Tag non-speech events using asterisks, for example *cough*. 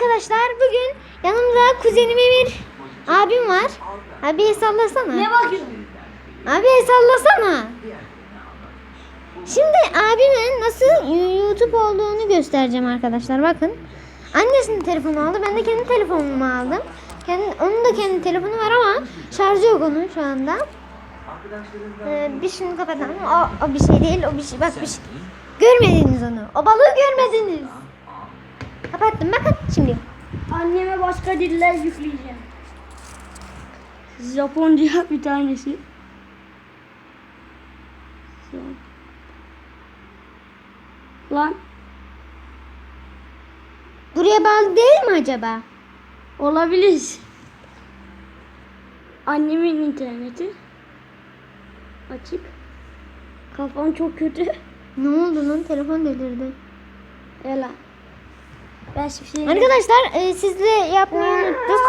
arkadaşlar bugün yanımda kuzenime bir abim var. Abi sallasana. Ne bakıyorsun? Abi sallasana. Şimdi abimin nasıl YouTube olduğunu göstereceğim arkadaşlar. Bakın. Annesinin telefonu aldı. Ben de kendi telefonumu aldım. Kendi, onun da kendi telefonu var ama şarjı yok onun şu anda. Ee, bir şunu kapatalım. O, o bir şey değil. O bir şey. Bak bir şey. Görmediniz onu. O balığı görmediniz. Kapattım. Bakın şimdi. Anneme başka diller yükleyeceğim. Japonca *laughs* bir tanesi. Lan Buraya bağlı değil mi acaba? olabilir. Annemin interneti. Açık. Kafam çok kötü. Ne oldu lan? Telefon delirdi. Ela. Ben hiçbir şey Arkadaşlar e, sizle yapmayı unuttuk.